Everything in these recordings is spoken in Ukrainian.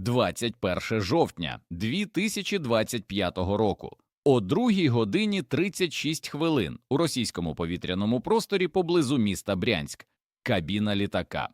21 жовтня 2025 року. О 2 годині 36 хвилин у російському повітряному просторі поблизу міста Брянськ. Кабіна літака.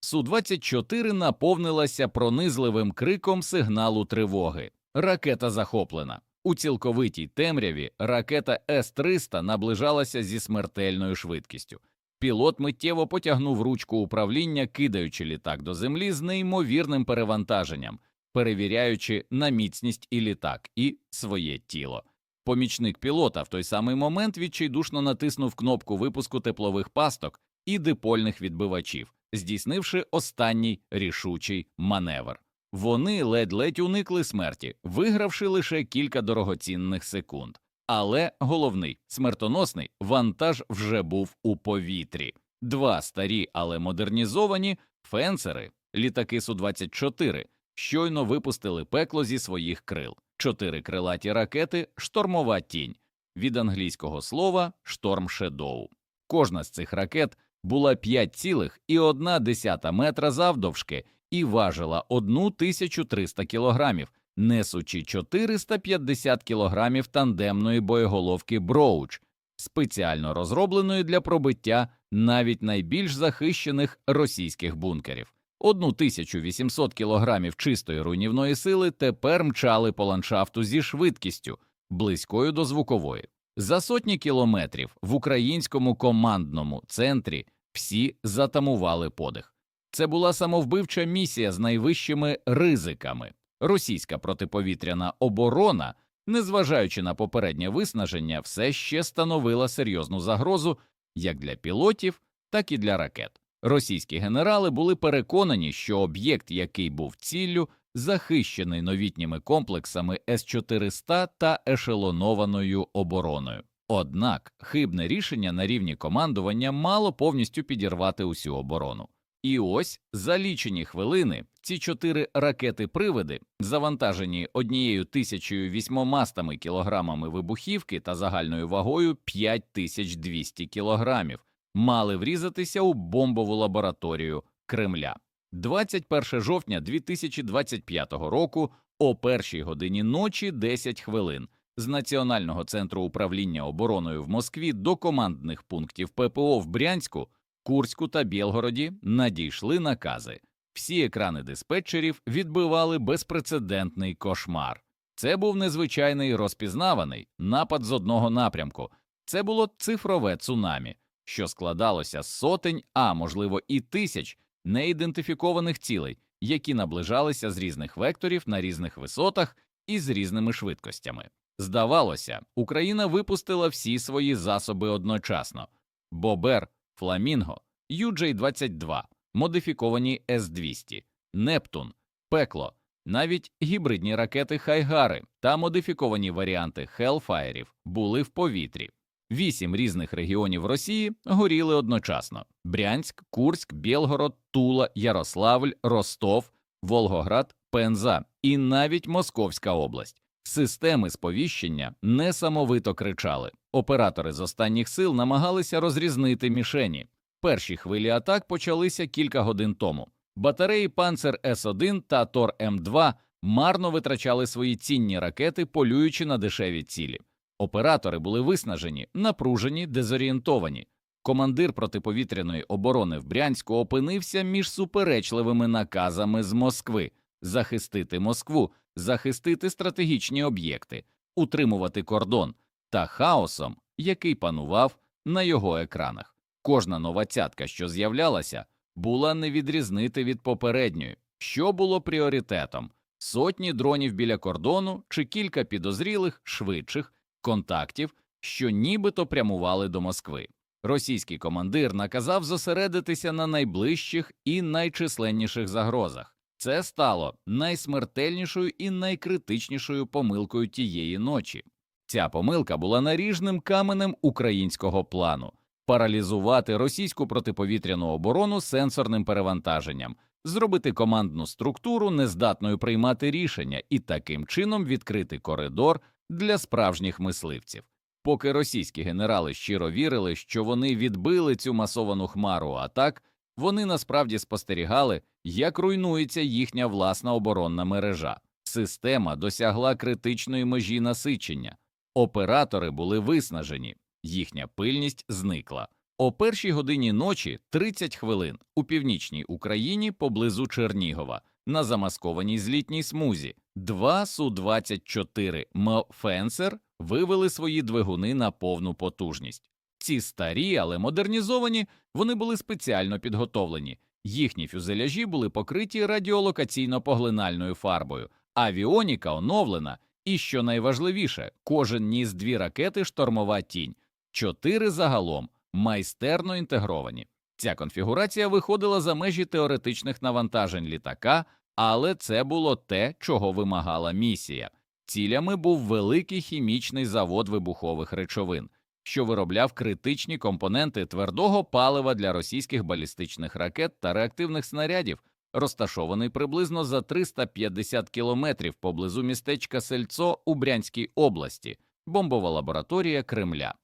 Су-24 наповнилася пронизливим криком сигналу тривоги. Ракета захоплена. У цілковитій темряві ракета С-300 наближалася зі смертельною швидкістю. Пілот миттєво потягнув ручку управління, кидаючи літак до землі з неймовірним перевантаженням, перевіряючи на міцність і літак, і своє тіло. Помічник пілота в той самий момент відчайдушно натиснув кнопку випуску теплових пасток і дипольних відбивачів, здійснивши останній рішучий маневр. Вони ледь-ледь уникли смерті, вигравши лише кілька дорогоцінних секунд. Але головний смертоносний вантаж вже був у повітрі. Два старі, але модернізовані фенсери, літаки Су-24, щойно випустили пекло зі своїх крил. Чотири крилаті ракети, штормова тінь від англійського слова шторм Шедоу. Кожна з цих ракет була 5,1 метра завдовжки і важила 1300 кілограмів, несучи 450 кілограмів тандемної боєголовки Броуч, спеціально розробленої для пробиття навіть найбільш захищених російських бункерів. 1800 кілограмів чистої руйнівної сили тепер мчали по ландшафту зі швидкістю, близькою до звукової. За сотні кілометрів в українському командному центрі всі затамували подих. Це була самовбивча місія з найвищими ризиками. Російська протиповітряна оборона, незважаючи на попереднє виснаження, все ще становила серйозну загрозу як для пілотів, так і для ракет. Російські генерали були переконані, що об'єкт, який був ціллю, захищений новітніми комплексами С-400 та ешелонованою обороною. Однак хибне рішення на рівні командування мало повністю підірвати усю оборону. І ось за лічені хвилини ці чотири ракети-привиди, завантажені однією тисячою вісьмомастами кілограмами вибухівки та загальною вагою 5200 кілограмів, мали врізатися у бомбову лабораторію Кремля. 21 жовтня 2025 року о першій годині ночі 10 хвилин з Національного центру управління обороною в Москві до командних пунктів ППО в Брянську, Курську та Білгороді надійшли накази. Всі екрани диспетчерів відбивали безпрецедентний кошмар. Це був незвичайний розпізнаваний напад з одного напрямку. Це було цифрове цунамі, що складалося з сотень, а можливо і тисяч неідентифікованих цілей, які наближалися з різних векторів на різних висотах і з різними швидкостями. Здавалося, Україна випустила всі свої засоби одночасно: Бобер, Фламінго, UJ-22, модифіковані С-200, Нептун, Пекло, навіть гібридні ракети Хайгари та модифіковані варіанти Хелфаєрів були в повітрі. Вісім різних регіонів Росії горіли одночасно: Брянськ, Курськ, Білгород, Тула, Ярославль, Ростов, Волгоград, Пенза і навіть Московська область. Системи сповіщення несамовито кричали. Оператори з останніх сил намагалися розрізнити мішені. Перші хвилі атак почалися кілька годин тому. Батареї Панцер С1 та Тор М2 марно витрачали свої цінні ракети, полюючи на дешеві цілі. Оператори були виснажені, напружені, дезорієнтовані. Командир протиповітряної оборони в Брянську опинився між суперечливими наказами з Москви захистити Москву, захистити стратегічні об'єкти, утримувати кордон та хаосом, який панував на його екранах. Кожна нова цятка, що з'являлася, була не відрізнити від попередньої, що було пріоритетом сотні дронів біля кордону чи кілька підозрілих, швидших контактів, що нібито прямували до Москви. Російський командир наказав зосередитися на найближчих і найчисленніших загрозах. Це стало найсмертельнішою і найкритичнішою помилкою тієї ночі. Ця помилка була наріжним каменем українського плану паралізувати російську протиповітряну оборону сенсорним перевантаженням, зробити командну структуру нездатною приймати рішення і таким чином відкрити коридор для справжніх мисливців. Поки російські генерали щиро вірили, що вони відбили цю масовану хмару атак, вони насправді спостерігали, як руйнується їхня власна оборонна мережа. Система досягла критичної межі насичення. Оператори були виснажені, їхня пильність зникла. О першій годині ночі 30 хвилин у північній Україні поблизу Чернігова на замаскованій злітній смузі два Су-24 м «Фенсер» вивели свої двигуни на повну потужність. Ці старі, але модернізовані, вони були спеціально підготовлені. Їхні фюзеляжі були покриті радіолокаційно-поглинальною фарбою, авіоніка оновлена, і, що найважливіше, кожен ніс дві ракети штормова тінь, чотири загалом майстерно інтегровані. Ця конфігурація виходила за межі теоретичних навантажень літака, але це було те, чого вимагала місія. Цілями був великий хімічний завод вибухових речовин, що виробляв критичні компоненти твердого палива для російських балістичних ракет та реактивних снарядів, розташований приблизно за 350 кілометрів поблизу містечка Сельцо у Брянській області, бомбова лабораторія Кремля.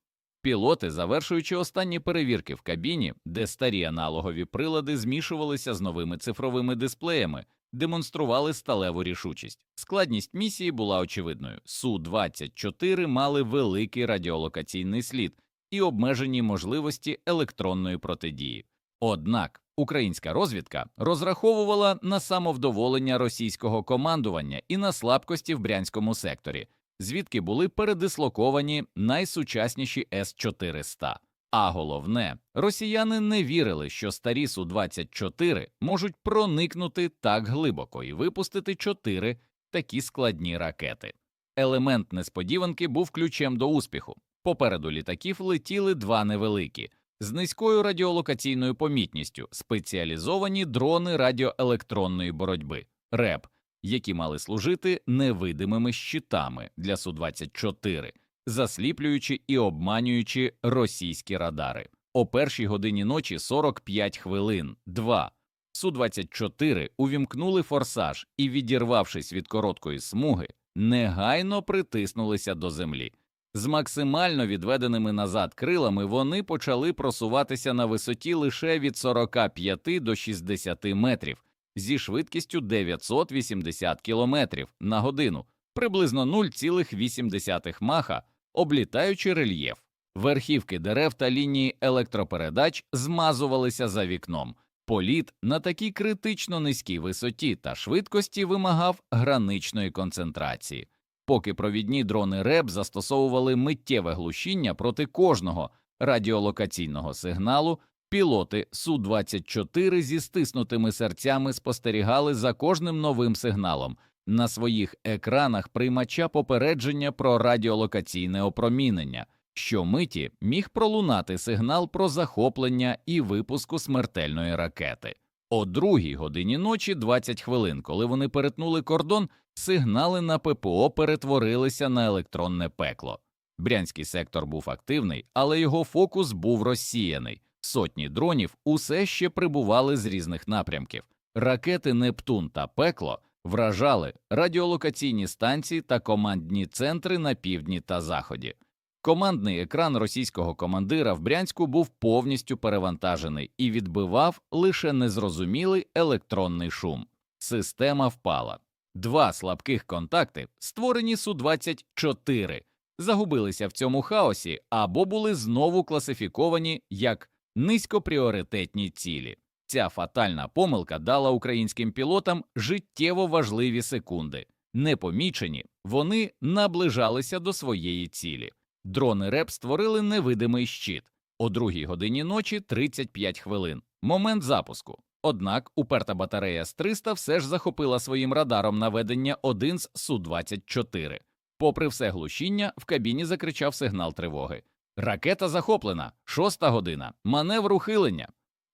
Пілоти, завершуючи останні перевірки в кабіні, де старі аналогові прилади змішувалися з новими цифровими дисплеями, демонстрували сталеву рішучість. Складність місії була очевидною. Су-24 мали великий радіолокаційний слід і обмежені можливості електронної протидії. Однак українська розвідка розраховувала на самовдоволення російського командування і на слабкості в брянському секторі, звідки були передислоковані найсучасніші С-400. А головне, росіяни не вірили, що старі Су-24 можуть проникнути так глибоко і випустити чотири такі складні ракети. Елемент несподіванки був ключем до успіху. Попереду літаків летіли два невеликі з низькою радіолокаційною помітністю спеціалізовані дрони радіоелектронної боротьби РЕБ, які мали служити невидимими щитами для Су-24, засліплюючи і обманюючи російські радари. О першій годині ночі 45 хвилин, 2. Су-24 увімкнули форсаж і, відірвавшись від короткої смуги, негайно притиснулися до землі. З максимально відведеними назад крилами вони почали просуватися на висоті лише від 45 до 60 метрів зі швидкістю 980 км на годину, приблизно 0,8 маха, облітаючи рельєф. Верхівки дерев та лінії електропередач змазувалися за вікном. Політ на такій критично низькій висоті та швидкості вимагав граничної концентрації. Поки провідні дрони РЕБ застосовували миттєве глушіння проти кожного радіолокаційного сигналу, пілоти Су-24 зі стиснутими серцями спостерігали за кожним новим сигналом на своїх екранах приймача попередження про радіолокаційне опромінення, що миті міг пролунати сигнал про захоплення і випуску смертельної ракети. О другій годині ночі 20 хвилин, коли вони перетнули кордон, сигнали на ППО перетворилися на електронне пекло. Брянський сектор був активний, але його фокус був розсіяний. Сотні дронів усе ще прибували з різних напрямків. Ракети Нептун та Пекло вражали радіолокаційні станції та командні центри на півдні та заході. Командний екран російського командира в Брянську був повністю перевантажений і відбивав лише незрозумілий електронний шум. Система впала. Два слабких контакти, створені Су-24, загубилися в цьому хаосі або були знову класифіковані як низькопріоритетні цілі. Ця фатальна помилка дала українським пілотам життєво важливі секунди. Непомічені вони наближалися до своєї цілі. Дрони РЕП створили невидимий щит о другій годині ночі 35 хвилин. Момент запуску. Однак уперта батарея з 300 все ж захопила своїм радаром наведення один з Су-24. Попри все глушіння, в кабіні закричав сигнал тривоги. Ракета захоплена, шоста година, маневр ухилення.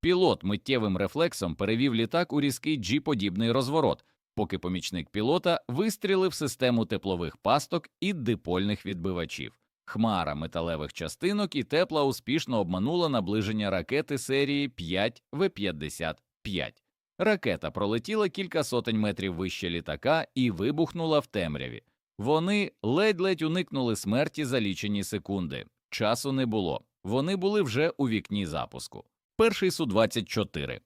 Пілот миттєвим рефлексом перевів літак у різкий G-подібний розворот, поки помічник пілота вистрілив систему теплових пасток і дипольних відбивачів. Хмара металевих частинок і тепла успішно обманула наближення ракети серії 5 В-55. Ракета пролетіла кілька сотень метрів вище літака і вибухнула в темряві. Вони ледь-ледь уникнули смерті за лічені секунди. Часу не було. Вони були вже у вікні запуску. Перший Су-24.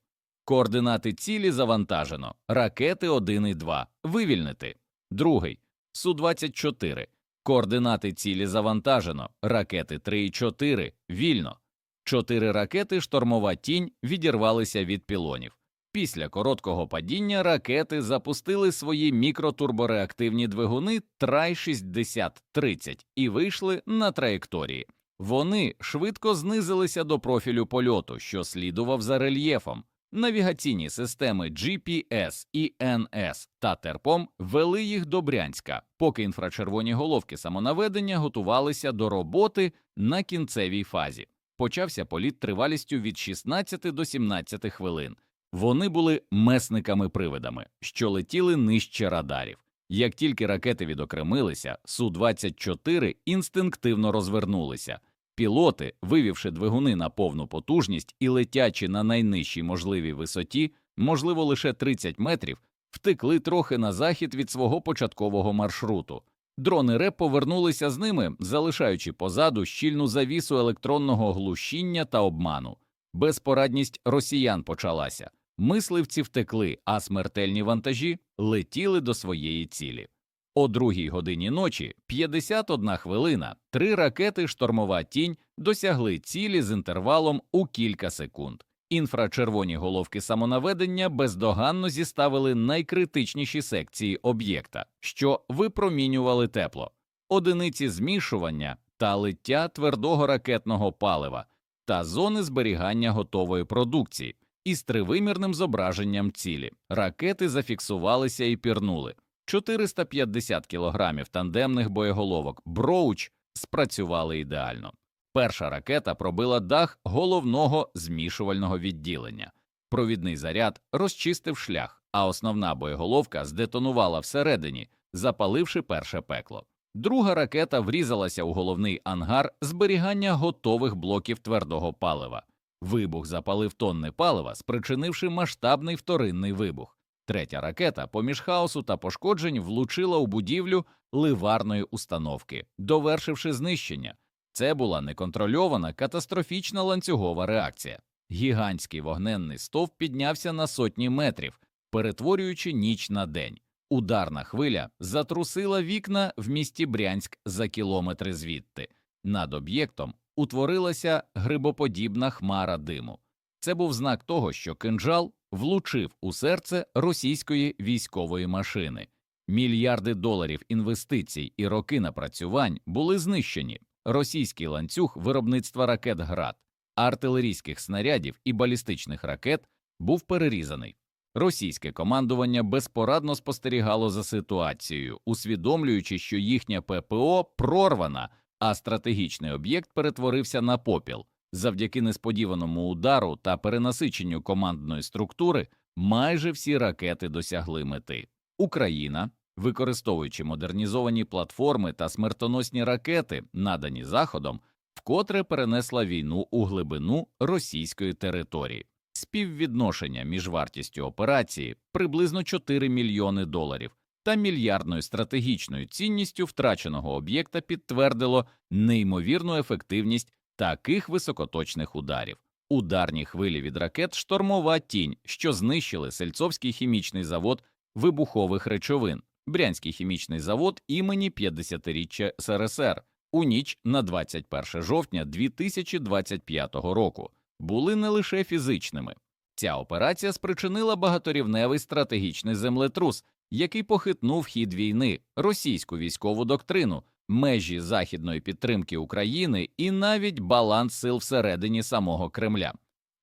Координати цілі завантажено. Ракети 1 і 2. Вивільнити. Другий. Су-24. Координати цілі завантажено. Ракети 3 і 4. Вільно. Чотири ракети штормова тінь відірвалися від пілонів. Після короткого падіння ракети запустили свої мікротурбореактивні двигуни Трай-6030 і вийшли на траєкторії. Вони швидко знизилися до профілю польоту, що слідував за рельєфом. Навігаційні системи GPS, INS та Терпом вели їх до Брянська, поки інфрачервоні головки самонаведення готувалися до роботи на кінцевій фазі. Почався політ тривалістю від 16 до 17 хвилин. Вони були месниками-привидами, що летіли нижче радарів. Як тільки ракети відокремилися, Су-24 інстинктивно розвернулися. Пілоти, вивівши двигуни на повну потужність і летячи на найнижчій можливій висоті, можливо, лише 30 метрів, втекли трохи на захід від свого початкового маршруту. Дрони РЕП повернулися з ними, залишаючи позаду щільну завісу електронного глушіння та обману. Безпорадність росіян почалася. Мисливці втекли, а смертельні вантажі летіли до своєї цілі. О другій годині ночі, 51 хвилина, три ракети штормова тінь досягли цілі з інтервалом у кілька секунд. Інфрачервоні головки самонаведення бездоганно зіставили найкритичніші секції об'єкта, що випромінювали тепло, одиниці змішування та лиття твердого ракетного палива та зони зберігання готової продукції із тривимірним зображенням цілі. Ракети зафіксувалися і пірнули. 450 кілограмів тандемних боєголовок Броуч спрацювали ідеально. Перша ракета пробила дах головного змішувального відділення. Провідний заряд розчистив шлях, а основна боєголовка здетонувала всередині, запаливши перше пекло. Друга ракета врізалася у головний ангар зберігання готових блоків твердого палива. Вибух запалив тонни палива, спричинивши масштабний вторинний вибух. Третя ракета, поміж хаосу та пошкоджень, влучила у будівлю ливарної установки, довершивши знищення. Це була неконтрольована катастрофічна ланцюгова реакція. Гігантський вогненний стовп піднявся на сотні метрів, перетворюючи ніч на день. Ударна хвиля затрусила вікна в місті Брянськ за кілометри звідти. Над об'єктом утворилася грибоподібна хмара диму. Це був знак того, що кинджал влучив у серце російської військової машини. Мільярди доларів інвестицій і роки напрацювань були знищені. Російський ланцюг виробництва ракет ГРАД, артилерійських снарядів і балістичних ракет був перерізаний. Російське командування безпорадно спостерігало за ситуацією, усвідомлюючи, що їхня ППО прорвана, а стратегічний об'єкт перетворився на попіл. Завдяки несподіваному удару та перенасиченню командної структури майже всі ракети досягли мети. Україна, використовуючи модернізовані платформи та смертоносні ракети, надані Заходом, вкотре перенесла війну у глибину російської території. Співвідношення між вартістю операції приблизно 4 мільйони доларів та мільярдною стратегічною цінністю втраченого об'єкта підтвердило неймовірну ефективність таких високоточних ударів. Ударні хвилі від ракет штормова тінь, що знищили Сельцовський хімічний завод вибухових речовин, Брянський хімічний завод імені 50-річчя СРСР у ніч на 21 жовтня 2025 року були не лише фізичними. Ця операція спричинила багаторівневий стратегічний землетрус, який похитнув хід війни, російську військову доктрину, межі західної підтримки України і навіть баланс сил всередині самого Кремля.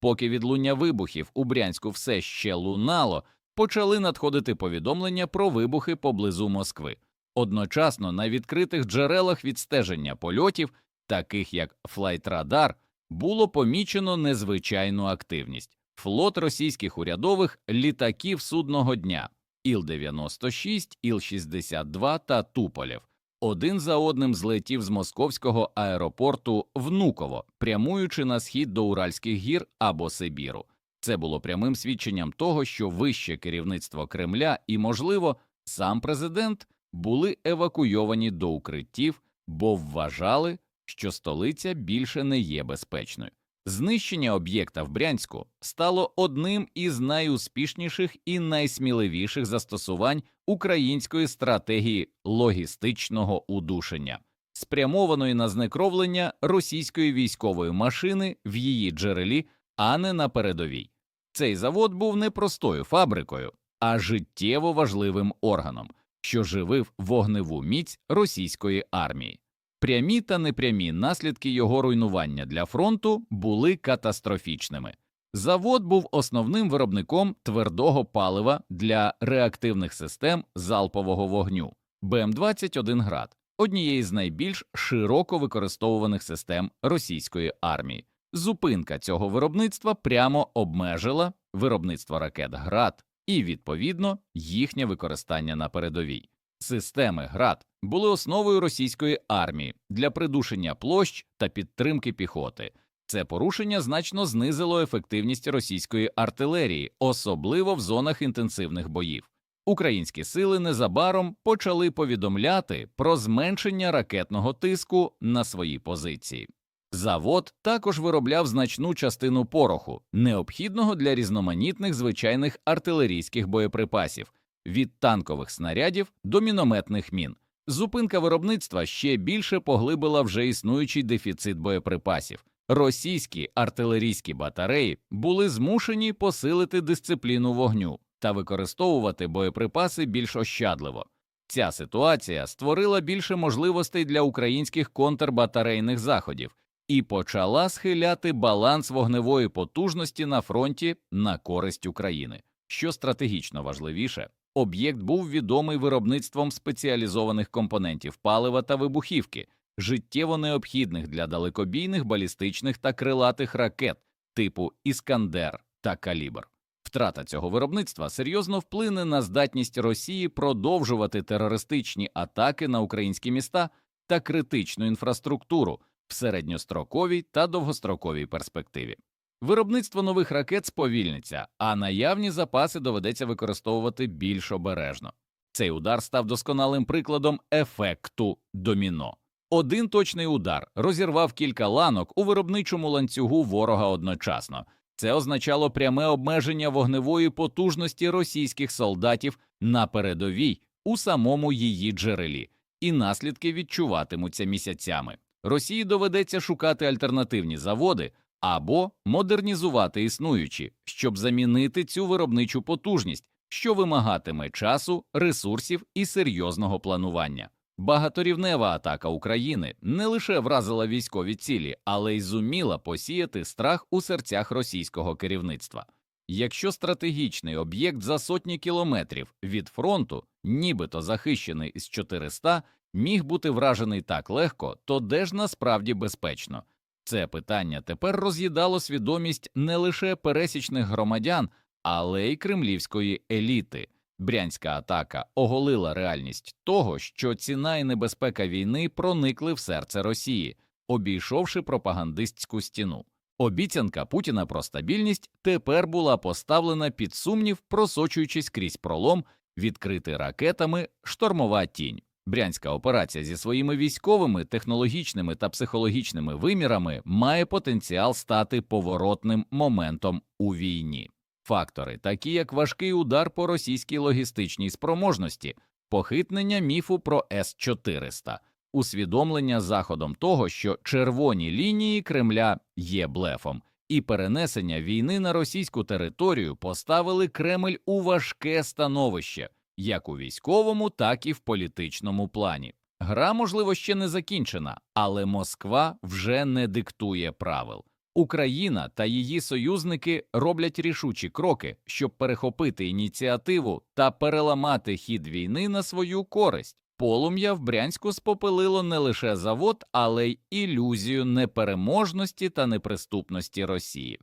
Поки відлуння вибухів у Брянську все ще лунало, почали надходити повідомлення про вибухи поблизу Москви. Одночасно на відкритих джерелах відстеження польотів, таких як Флайтрадар, було помічено незвичайну активність. Флот російських урядових літаків судного дня Іл-96, Іл-62 та Туполєв один за одним злетів з московського аеропорту Внуково, прямуючи на схід до Уральських гір або Сибіру. Це було прямим свідченням того, що вище керівництво Кремля і, можливо, сам президент були евакуйовані до укриттів, бо вважали, що столиця більше не є безпечною. Знищення об'єкта в Брянську стало одним із найуспішніших і найсміливіших застосувань української стратегії логістичного удушення, спрямованої на знекровлення російської військової машини в її джерелі, а не на передовій. Цей завод був не простою фабрикою, а життєво важливим органом, що живив вогневу міць російської армії. Прямі та непрямі наслідки його руйнування для фронту були катастрофічними. Завод був основним виробником твердого палива для реактивних систем залпового вогню БМ-21 град, однієї з найбільш широко використовуваних систем російської армії. Зупинка цього виробництва прямо обмежила виробництво ракет ГРАД і, відповідно, їхнє використання на передовій. Системи ГРАД були основою російської армії для придушення площ та підтримки піхоти. Це порушення значно знизило ефективність російської артилерії, особливо в зонах інтенсивних боїв. Українські сили незабаром почали повідомляти про зменшення ракетного тиску на свої позиції. Завод також виробляв значну частину пороху, необхідного для різноманітних звичайних артилерійських боєприпасів від танкових снарядів до мінометних мін. Зупинка виробництва ще більше поглибила вже існуючий дефіцит боєприпасів. Російські артилерійські батареї були змушені посилити дисципліну вогню та використовувати боєприпаси більш ощадливо. Ця ситуація створила більше можливостей для українських контрбатарейних заходів і почала схиляти баланс вогневої потужності на фронті на користь України. Що стратегічно важливіше, об'єкт був відомий виробництвом спеціалізованих компонентів палива та вибухівки, життєво необхідних для далекобійних балістичних та крилатих ракет типу Іскандер та Калібр. Втрата цього виробництва серйозно вплине на здатність Росії продовжувати терористичні атаки на українські міста та критичну інфраструктуру в середньостроковій та довгостроковій перспективі. Виробництво нових ракет сповільниться, а наявні запаси доведеться використовувати більш обережно. Цей удар став досконалим прикладом ефекту доміно. Один точний удар розірвав кілька ланок у виробничому ланцюгу ворога одночасно. Це означало пряме обмеження вогневої потужності російських солдатів на передовій у самому її джерелі, і наслідки відчуватимуться місяцями. Росії доведеться шукати альтернативні заводи або модернізувати існуючі, щоб замінити цю виробничу потужність, що вимагатиме часу, ресурсів і серйозного планування. Багаторівнева атака України не лише вразила військові цілі, але й зуміла посіяти страх у серцях російського керівництва. Якщо стратегічний об'єкт за сотні кілометрів від фронту, нібито захищений з 400, міг бути вражений так легко, то де ж насправді безпечно? Це питання тепер роз'їдало свідомість не лише пересічних громадян, але й кремлівської еліти. Брянська атака оголила реальність того, що ціна і небезпека війни проникли в серце Росії, обійшовши пропагандистську стіну. Обіцянка Путіна про стабільність тепер була поставлена під сумнів, просочуючись крізь пролом, відкритий ракетами штормова тінь. Брянська операція зі своїми військовими, технологічними та психологічними вимірами має потенціал стати поворотним моментом у війні. Фактори, такі як важкий удар по російській логістичній спроможності, похитнення міфу про С-400, усвідомлення заходом того, що червоні лінії Кремля є блефом, і перенесення війни на російську територію поставили Кремль у важке становище як у військовому, так і в політичному плані. Гра, можливо, ще не закінчена, але Москва вже не диктує правил. Україна та її союзники роблять рішучі кроки, щоб перехопити ініціативу та переламати хід війни на свою користь. Полум'я в Брянську спопилило не лише завод, але й ілюзію непереможності та неприступності Росії.